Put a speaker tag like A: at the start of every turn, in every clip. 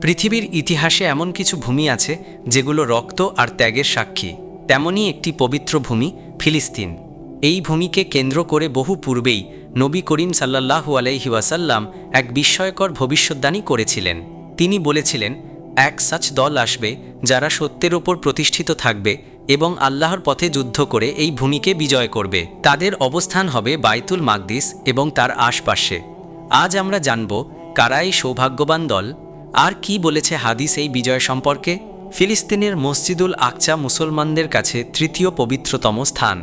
A: পৃথিবীর ইতিহাসে এমন কিছু ভূমি আছে যেগুলো রক্ত আর ত্যাগের সাক্ষী। তেমনই একটি পবিত্র ভূমি, ফিলিস্তিন। এই ভূমিকে কেন্দ্র করে বহু পূর্বেই নবী করিম সাল্লাল্লাহু আলাইহি ওয়াসাল্লাম এক বিস্ময়কর ভবিষ্যদ্বাণী করেছিলেন। তিনি বলেছিলেন, এক সাচ দল আসবে যারা সত্যের ওপর প্রতিষ্ঠিত থাকবে এবং আল্লাহর পথে যুদ্ধ করে এই ভূমিকে বিজয় করবে। তাদের অবস্থান হবে বাইতুল মাকদিস এবং তার আশপাশে। আজ আমরা জানব, কারা এই সৌভাগ্যবান দল? আর কি বলেছে হাদিস এই বিজয় সম্পর্কে? ফিলিস্তিনের মসজিদুল আকচা মুসলমানদের কাছে তৃতীয় পবিত্রতম স্থান,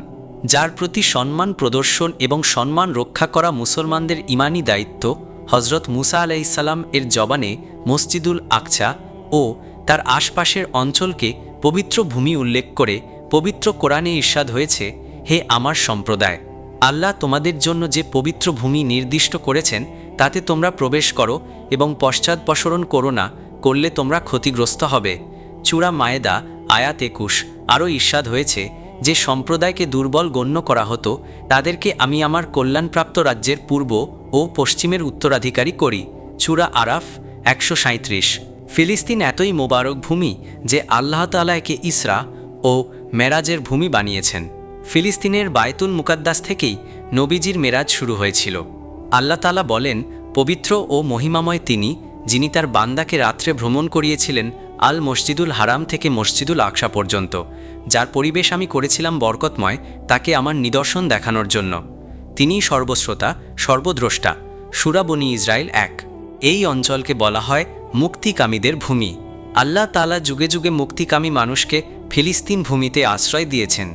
A: যার প্রতি সম্মান প্রদর্শন এবং সম্মান রক্ষা করা মুসলমানদের ইমানি দায়িত্ব হজরত মুসা আলাইসাল্লাম এর জবানে মসজিদুল আকচা ও তার আশপাশের অঞ্চলকে পবিত্র ভূমি উল্লেখ করে পবিত্র কোরআনে ঈর্ষাদ হয়েছে, হে আমার সম্প্রদায়! আল্লাহ তোমাদের জন্য যে পবিত্র ভূমি নির্দিষ্ট করেছেন, তাতে তোমরা প্রবেশ করো এবং পশ্চাৎপসরণ করো না, করলে তোমরা ক্ষতিগ্রস্ত হবে। চূড়া মায়েদা, আয়াত একুশ, আরও ঈর্ষাদ হয়েছে যে সম্প্রদায়কে দুর্বল গণ্য করা হতো, তাদেরকে আমি আমার কল্যাণপ্রাপ্ত রাজ্যের পূর্ব ও পশ্চিমের উত্তরাধিকারী করি। চূড়া আরাফ, একশো সাঁত্রিশ ফিলিস্তিন এতই মোবারক ভূমি যে আল্লাহ তালা একে ইসরা ও মেরাজের ভূমি বানিয়েছেন। ফিলিস্তিনের বায়তুল মুকাদ্দাস থেকেই নবীজির মেরাজ শুরু হয়েছিল। আল্লাহ তালা বলেন পবিত্র ও মহিমাময় তিনি, যিনি তার বান্দাকে রাত্রে ভ্রমণ করিয়েছিলেন আল মসজিদুল হারাম থেকে মসজিদুল আকসা পর্যন্ত, যার পরিবেশ আমি করেছিলাম বরকতময়, তাকে আমার নিদর্শন দেখানোর জন্য। তিনিই সর্বশ্রোতা, সর্বদ্রষ্টা সুরাবনী ইসরায়েল এক। এই অঞ্চলকে বলা হয় মুক্তিকামীদের ভূমি। আল্লাহ তালা যুগে যুগে মুক্তিকামী মানুষকে ফিলিস্তিন ভূমিতে আশ্রয় দিয়েছেন।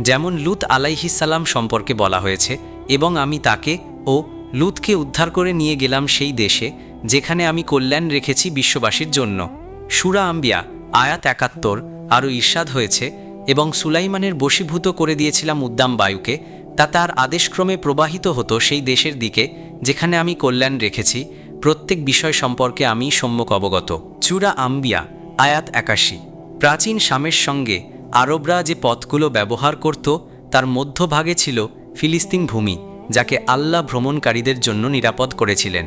A: যেমন লুত আলাইহিসাল্লাম সম্পর্কে বলা হয়েছে, এবং আমি তাকে ও লুতকে উদ্ধার করে নিয়ে গেলাম সেই দেশে, যেখানে আমি কল্যাণ রেখেছি বিশ্ববাসীর জন্য। সুরা আম্বিয়া, আয়াত একাত্তর, আরও ঈর্ষাদ হয়েছে এবং সুলাইমানের বশীভূত করে দিয়েছিলাম উদ্দাম বায়ুকে, তা তার আদেশক্রমে প্রবাহিত হতো সেই দেশের দিকে, যেখানে আমি কল্যাণ রেখেছি, প্রত্যেক বিষয় সম্পর্কে আমি সম্যক অবগত। চূড়া আম্বিয়া, আয়াত একাশি। প্রাচীন শামের সঙ্গে আরবরা যে পথগুলো ব্যবহার করত, তার মধ্যভাগে ছিল ফিলিস্তিন ভূমি। যাকে আল্লাহ ভ্রমণকারীদের জন্য নিরাপদ করেছিলেন।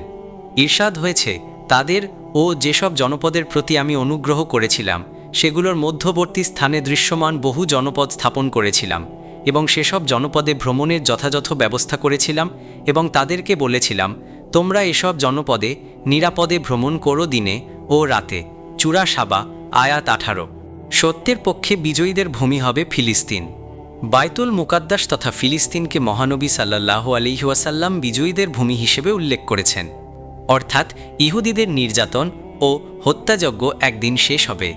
A: ঈর্ষাদ হয়েছে, তাদের ও যেসব জনপদের প্রতি আমি অনুগ্রহ করেছিলাম, সেগুলোর মধ্যবর্তী স্থানে দৃশ্যমান বহু জনপদ স্থাপন করেছিলাম এবং সেসব জনপদে ভ্রমণের যথাযথ ব্যবস্থা করেছিলাম এবং তাদেরকে বলেছিলাম, তোমরা এসব জনপদে নিরাপদে ভ্রমণ করো দিনে ও রাতে। চূড়া সাবা, আয়াত আঠারো। সত্যের পক্ষে বিজয়ীদের ভূমি হবে ফিলিস্তিন। বাইতুল মুকাদ্দাস তথা ফিলিস্তিনকে মহানবী সাল্লাহ আলিহাসাল্লাম বিজয়ীদের ভূমি হিসেবে উল্লেখ করেছেন। অর্থাৎ ইহুদিদের নির্যাতন ও হত্যাযজ্ঞ একদিন শেষ হবে।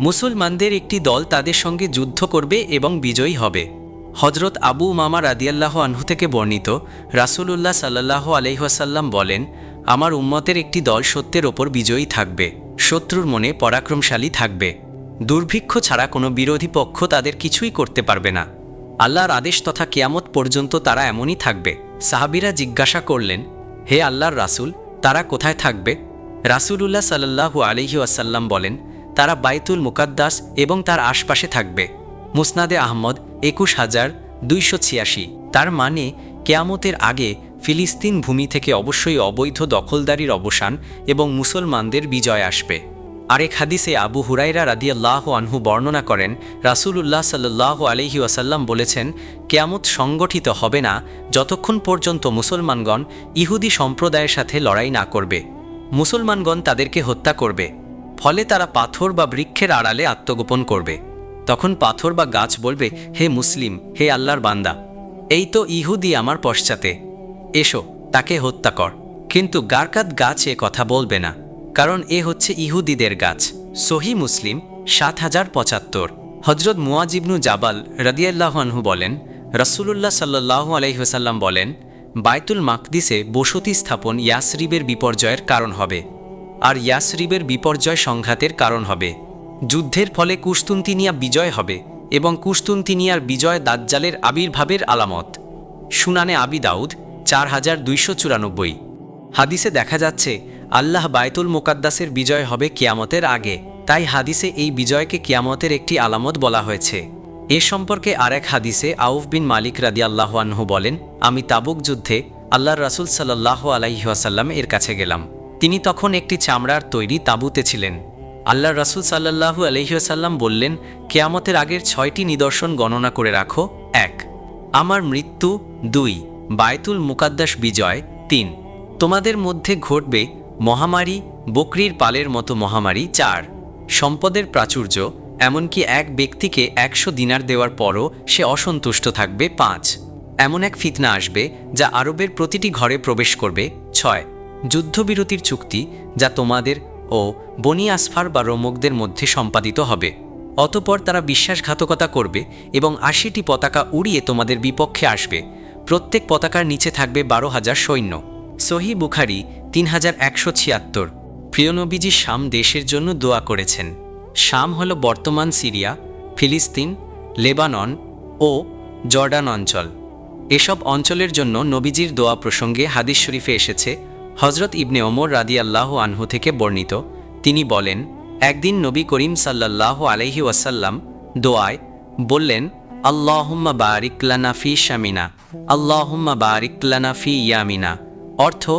A: মুসলমানদের একটি দল তাদের সঙ্গে যুদ্ধ করবে এবং বিজয়ী হবে। হজরত আবু মামা রাদিয়াল্লাহ আনহু থেকে বর্ণিত রাসূলুল্লাহ সাল্লাহ আলহিহাসাল্লাম বলেন, আমার উম্মতের একটি দল সত্যের ওপর বিজয়ী থাকবে, শত্রুর মনে পরাক্রমশালী থাকবে। দুর্ভিক্ষ ছাড়া কোনো বিরোধী পক্ষ তাদের কিছুই করতে পারবে না। আল্লাহর আদেশ তথা কেয়ামত পর্যন্ত তারা এমনই থাকবে। সাহাবিরা জিজ্ঞাসা করলেন, হে আল্লাহর রাসূল, তারা কোথায় থাকবে? রাসূলুল্লাহ সাল্লাহু আলহি আসাল্লাম বলেন, তারা বাইতুল মুকাদ্দাস এবং তার আশপাশে থাকবে। মুসনাদে আহমদ একুশ হাজার দুইশো ছিয়াশি। তার মানে কেয়ামতের আগে ফিলিস্তিন ভূমি থেকে অবশ্যই অবৈধ দখলদারির অবসান এবং মুসলমানদের বিজয় আসবে। আরেক হাদিসে আবু হুরাইরা রাদিয়াল্লাহ আনহু বর্ণনা করেন, রাসূলুল্লাহ সাল্লাহ আলহি আসাল্লাম বলেছেন, কেয়ামত সংগঠিত হবে না যতক্ষণ পর্যন্ত মুসলমানগণ ইহুদি সম্প্রদায়ের সাথে লড়াই না করবে। মুসলমানগণ তাদেরকে হত্যা করবে। ফলে তারা পাথর বা বৃক্ষের আড়ালে আত্মগোপন করবে। তখন পাথর বা গাছ বলবে, হে মুসলিম, হে আল্লাহর বান্দা, এই তো ইহুদি আমার পশ্চাতে। এসো, তাকে হত্যা কর। কিন্তু গারকাত গাছ এ কথা বলবে না। কারণ এ হচ্ছে ইহুদিদের গাছ। সহি মুসলিম, সাত হাজার পঁচাত্তর। হজরত মুয়াজিবনু জাবাল রদিয়াল্লাহ বলেন রসুল্লাহ সাল্লাহ আলহিহাসাল্লাম বলেন, বাইতুল মাকদিসে বসতি স্থাপন ইয়াসরিবের বিপর্যয়ের কারণ হবে, আর ইয়াসরিবের বিপর্যয় সংঘাতের কারণ হবে। যুদ্ধের ফলে কুস্তুন্তিনিয়া বিজয় হবে এবং কুস্তুন্তিনিয়ার বিজয় দাজ্জালের আবির্ভাবের আলামত। সুনানে আবি দাউদ, চার হাজার দুইশো চুরানব্বই। হাদিসে দেখা যাচ্ছে আল্লাহ বায়তুল মোকাদ্দাসের বিজয় হবে কিয়ামতের আগে। তাই হাদিসে এই বিজয়কে কিয়ামতের একটি আলামত বলা হয়েছে। এ সম্পর্কে আরেক হাদিসে আউফ বিন মালিক রাদি আল্লাহানহু বলেন, আমি তাবুক যুদ্ধে আল্লাহর রাসুল সাল্লাহ আলাইহাসাল্লাম এর কাছে গেলাম। তিনি তখন একটি চামড়ার তৈরি তাঁবুতে ছিলেন। আল্লাহ রাসুল সাল্লাহু আলহিহাসাল্লাম বললেন, কেয়ামতের আগের ছয়টি নিদর্শন গণনা করে রাখো। এক, আমার মৃত্যু। দুই বায়তুল মুকাদ্দাস বিজয়। তিন, তোমাদের মধ্যে ঘটবে মহামারী বকরির পালের মতো মহামারী চার। সম্পদের প্রাচুর্য, এমনকি এক ব্যক্তিকে একশো দিনার দেওয়ার পরও সে অসন্তুষ্ট থাকবে পাঁচ। এমন এক ফিতনা আসবে যা আরবের প্রতিটি ঘরে প্রবেশ করবে ছয়। যুদ্ধবিরতির চুক্তি যা তোমাদের ও বনি আসফার বা রোমকদের মধ্যে সম্পাদিত হবে। অতপর তারা বিশ্বাসঘাতকতা করবে এবং আশিটি পতাকা উড়িয়ে তোমাদের বিপক্ষে আসবে। প্রত্যেক পতাকার নিচে থাকবে বারো হাজার সৈন্য। সহি বুখারি তিন হাজার একশো ছিয়াত্তর। প্রিয়নবীজি শাম দেশের জন্য দোয়া করেছেন। শাম হল বর্তমান সিরিয়া, ফিলিস্তিন, লেবানন ও জর্ডান অঞ্চল। এসব অঞ্চলের জন্য নবীজির দোয়া প্রসঙ্গে হাদিস শরীফে এসেছে হজরত ইবনে ওমর রাদি আল্লাহ আনহু থেকে বর্ণিত। তিনি বলেন, একদিন নবী করিম সাল্লাল্লাহু আলাইহি ওয়াসাল্লাম দোয়ায় বললেন, আল্লাহুম্মা বারিক লানা ফি শামিনা, আল্লাহুম্মা বারিক লানা ফি ইয়ামিনা। অর্থ,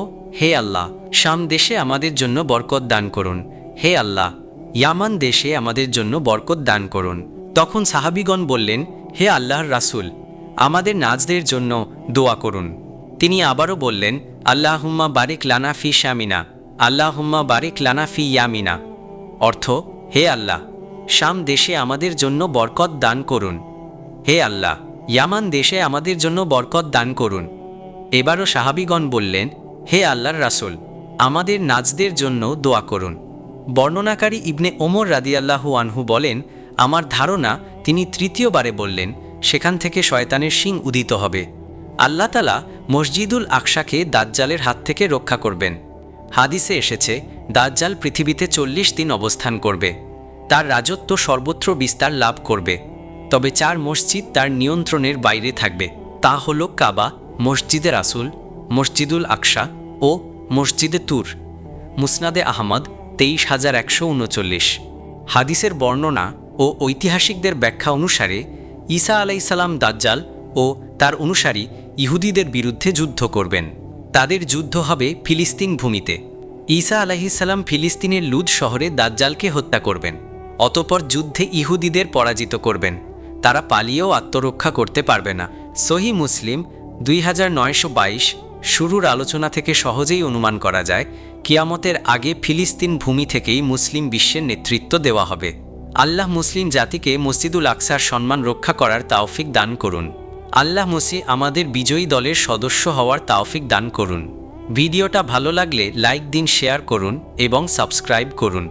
A: হে আল্লাহ, শাম দেশে আমাদের জন্য বরকত দান করুন। হে আল্লাহ, ইয়ামান দেশে আমাদের জন্য বরকত দান করুন। তখন সাহাবিগণ বললেন, হে আল্লাহর রাসুল, আমাদের নাজদের জন্য দোয়া করুন। তিনি আবারও বললেন, আল্লাহুম্মা বারিক লানা ফি শামিনা, আল্লাহুম্মা বারিক লানা ফি ইয়ামিনা। অর্থ, হে আল্লাহ, শাম দেশে আমাদের জন্য বরকত দান করুন। হে আল্লাহ, ইয়ামান দেশে আমাদের জন্য বরকত দান করুন। এবারও সাহাবিগণ বললেন, হে আল্লাহর রাসুল, আমাদের নাজদের জন্য দোয়া করুন। বর্ণনাকারী ইবনে ওমর রাদিয়াল্লাহু আনহু বলেন, আমার ধারণা, তিনি তৃতীয়বারে বললেন, সেখান থেকে শয়তানের শিং উদিত হবে। আল্লাতালা মসজিদুল আকশাকে দাজ্জালের হাত থেকে রক্ষা করবেন। হাদিসে এসেছে, দাজ্জাল পৃথিবীতে চল্লিশ দিন অবস্থান করবে। তার রাজত্ব সর্বত্র বিস্তার লাভ করবে। তবে চার মসজিদ তার নিয়ন্ত্রণের বাইরে থাকবে। তা হল কাবা মসজিদে রাসুল, মসজিদুল আকশা ও মসজিদে তুর। মুসনাদে আহমদ তেইশ হাজার একশো উনচল্লিশ। হাদিসের বর্ণনা ও ঐতিহাসিকদের ব্যাখ্যা অনুসারে ঈসা আলাইসাল্লাম দাজ্জাল ও তার অনুসারী ইহুদিদের বিরুদ্ধে যুদ্ধ করবেন। তাদের যুদ্ধ হবে ফিলিস্তিন ভূমিতে। ঈসা আলাহিসাল্লাম ফিলিস্তিনের লুদ শহরে দাজ্জালকে হত্যা করবেন। অতপর যুদ্ধে ইহুদিদের পরাজিত করবেন। তারা পালিয়েও আত্মরক্ষা করতে পারবে না। সহি মুসলিম দুই হাজার নয়শো বাইশ শুরুর আলোচনা থেকে সহজেই অনুমান করা যায়, কিয়ামতের আগে ফিলিস্তিন ভূমি থেকেই মুসলিম বিশ্বের নেতৃত্ব দেওয়া হবে। আল্লাহ মুসলিম জাতিকে মসজিদুল আকসার সম্মান রক্ষা করার তাওফিক দান করুন। আল্লাহ মুসি আমাদের বিজয়ী দলের সদস্য হওয়ার তাওফিক দান করুন। ভিডিওটা ভালো লাগলে লাইক দিন, শেয়ার করুন এবং সাবস্ক্রাইব করুন।